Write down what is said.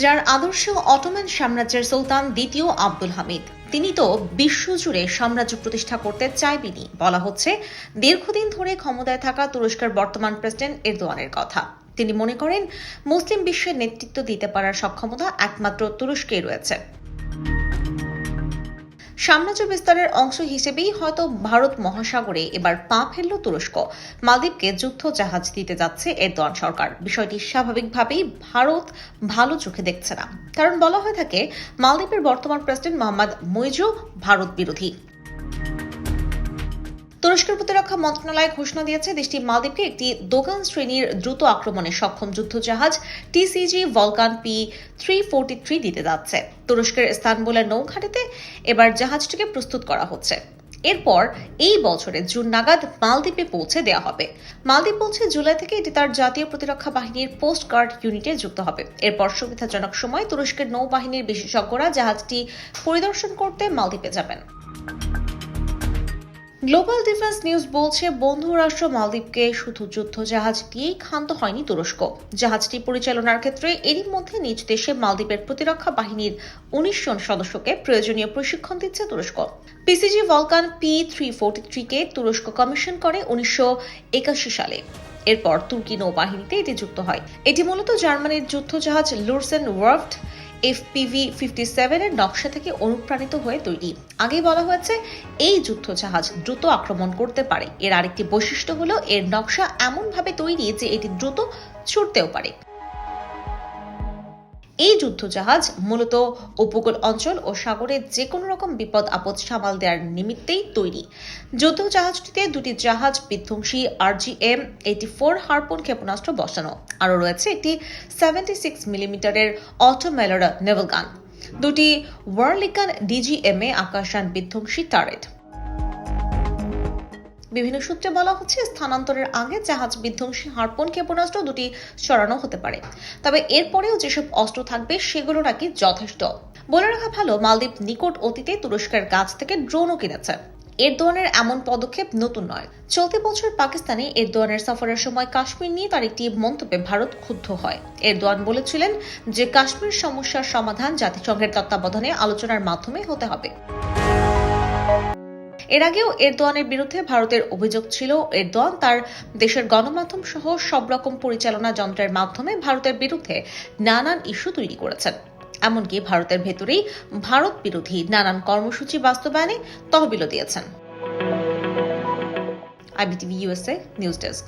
যার আদর্শ অটোম্যান সাম্রাজ্যের সুলতান দ্বিতীয় আব্দুল হামিদ। তিনি তো বিশ্বজুড়ে সাম্রাজ্য প্রতিষ্ঠা করতে চাইবেনি বলা হচ্ছে দীর্ঘদিন ধরে ক্ষমতায় থাকা তুরস্কের বর্তমান প্রেসিডেন্ট এরদোয়ানের কথা। তিনি মনে করেন, মুসলিম বিশ্বের নেতৃত্ব দিতে পারার সক্ষমতা একমাত্র তুরস্কেই রয়েছে। সাম্রাজ্য বিস্তারের অংশ হিসেবেই হয়তো ভারত মহাসাগরে এবার পা ফেলল তুরস্ক। মালদ্বীপকে যুদ্ধ জাহাজ দিতে যাচ্ছে এরদোয়ান সরকার। বিষয়টি স্বাভাবিকভাবেই ভারত ভালো চোখে দেখছে না। কারণ বলা হয়ে থাকে, মালদ্বীপের বর্তমান প্রেসিডেন্ট মোহাম্মদ মইজু ভারত বিরোধী। তুরস্কের প্রতিরক্ষা মন্ত্রণালয় ঘোষণা দিয়েছে দেশটি মালদ্বীপকে একটি দোকান শ্রেণির দ্রুত আক্রমণে সক্ষম যুদ্ধজাহাজ TCG Volkan P three forty three দিতে যাচ্ছে। তুরস্কের ইস্তানবুলের নৌঘাটিতে এবার জাহাজটিকে প্রস্তুত করা হচ্ছে। এরপর এই বছরের জুন নাগাদ মালদ্বীপে পৌঁছে দেওয়া হবে। মালদ্বীপ পৌঁছে জুলাই থেকে এটি তার জাতীয় প্রতিরক্ষা বাহিনীর পোস্ট গার্ড ইউনিটে যুক্ত হবে। এরপর সুবিধাজনক সময় তুরস্কের নৌবাহিনীর বিশেষজ্ঞরা জাহাজটি পরিদর্শন করতে মালদ্বীপে যাবেন। গ্লোবাল ডিফেন্স নিউজ বলছে, বন্ধু রাষ্ট্র মালদ্বীপকে শুধু যুদ্ধ জাহাজ দিয়েই ক্ষান্ত হয়নি তুরস্ক। জাহাজটি পরিচালনার ক্ষেত্রে এরই মধ্যে নিজ দেশে মালদ্বীপের প্রতিরক্ষা বাহিনীর উনিশ জন সদস্যকে প্রয়োজনীয় প্রশিক্ষণ দিচ্ছে তুরস্ক। PCG Volkan P three forty three K তুরস্ক কমিশন করে উনিশশো একাশি সালে। এরপর তুর্কি নৌবাহিনীতে এটি যুক্ত হয়। এটি মূলত জার্মানির যুদ্ধজাহাজ লুরসেন ওয়ার্ফড এফপিভি ফিফটি সেভেনের নকশা থেকে অনুপ্রাণিত হয়ে তৈরি। আগেই বলা হয়েছে, এই যুদ্ধ জাহাজ দ্রুত আক্রমণ করতে পারে। এর আরেকটি বৈশিষ্ট্য হলো, এর নকশা এমনভাবে তৈরি যে এটি দ্রুত ছুটতেও পারে। এই যুদ্ধজাহাজ মূলত উপকূল অঞ্চল ও সাগরে যে কোনো রকম বিপদ আপদ সামাল দেওয়ার নিমিত্তেই তৈরি। যুদ্ধজাহাজটিতে দুটি জাহাজ বিধ্বংসী আরজিএম এইটি ফোর হারপন ক্ষেপণাস্ত্র বসানো। আরও রয়েছে একটি সেভেন্টি সিক্স মিলিমিটারের অটোমেলোরা নেভেল গান। দুটি ওয়ার্লিকান ডিজিএমএ আকাশান বিধ্বংসী টারেট বিভিন্ন সূত্রে বলা হচ্ছে, স্থানান্তরের আগে জাহাজ বিধ্বংসী হারপন ক্ষেপণাস্ত্র দুটি সরানো হতে পারে। তবে এরপরেও যেসব অস্ত্র থাকবে, সেগুলো নাকি যথেষ্ট। বলে রাখা ভালো, মালদ্বীপ নিকট অতীতে তুরস্কের গাছ থেকে ড্রোনও কিনেছে। এরদোয়ানের এমন পদক্ষেপ নতুন নয়। চলতি বছর পাকিস্তানে এরদোয়ানের সফরের সময় কাশ্মীর নিয়ে তার একটি মন্তব্যে ভারত ক্ষুব্ধ হয়। এরদোয়ান বলেছিলেন যে, কাশ্মীর সমস্যার সমাধান জাতিসংঘের তত্ত্বাবধানে আলোচনার মাধ্যমে হতে হবে। এর আগেও এরদোয়ানের বিরুদ্ধে ভারতের অভিযোগ ছিল, এরদোয়ান তার দেশের গণমাধ্যম সহ সব রকম পরিচালনা যন্ত্রের মাধ্যমে ভারতের বিরুদ্ধে নানান ইস্যু তৈরি করেছেন। এমনকি ভারতের ভেতরেই ভারত বিরোধী নানান কর্মসূচি বাস্তবায়নে তহবিলও দিয়েছেন। IBTV USA news desk.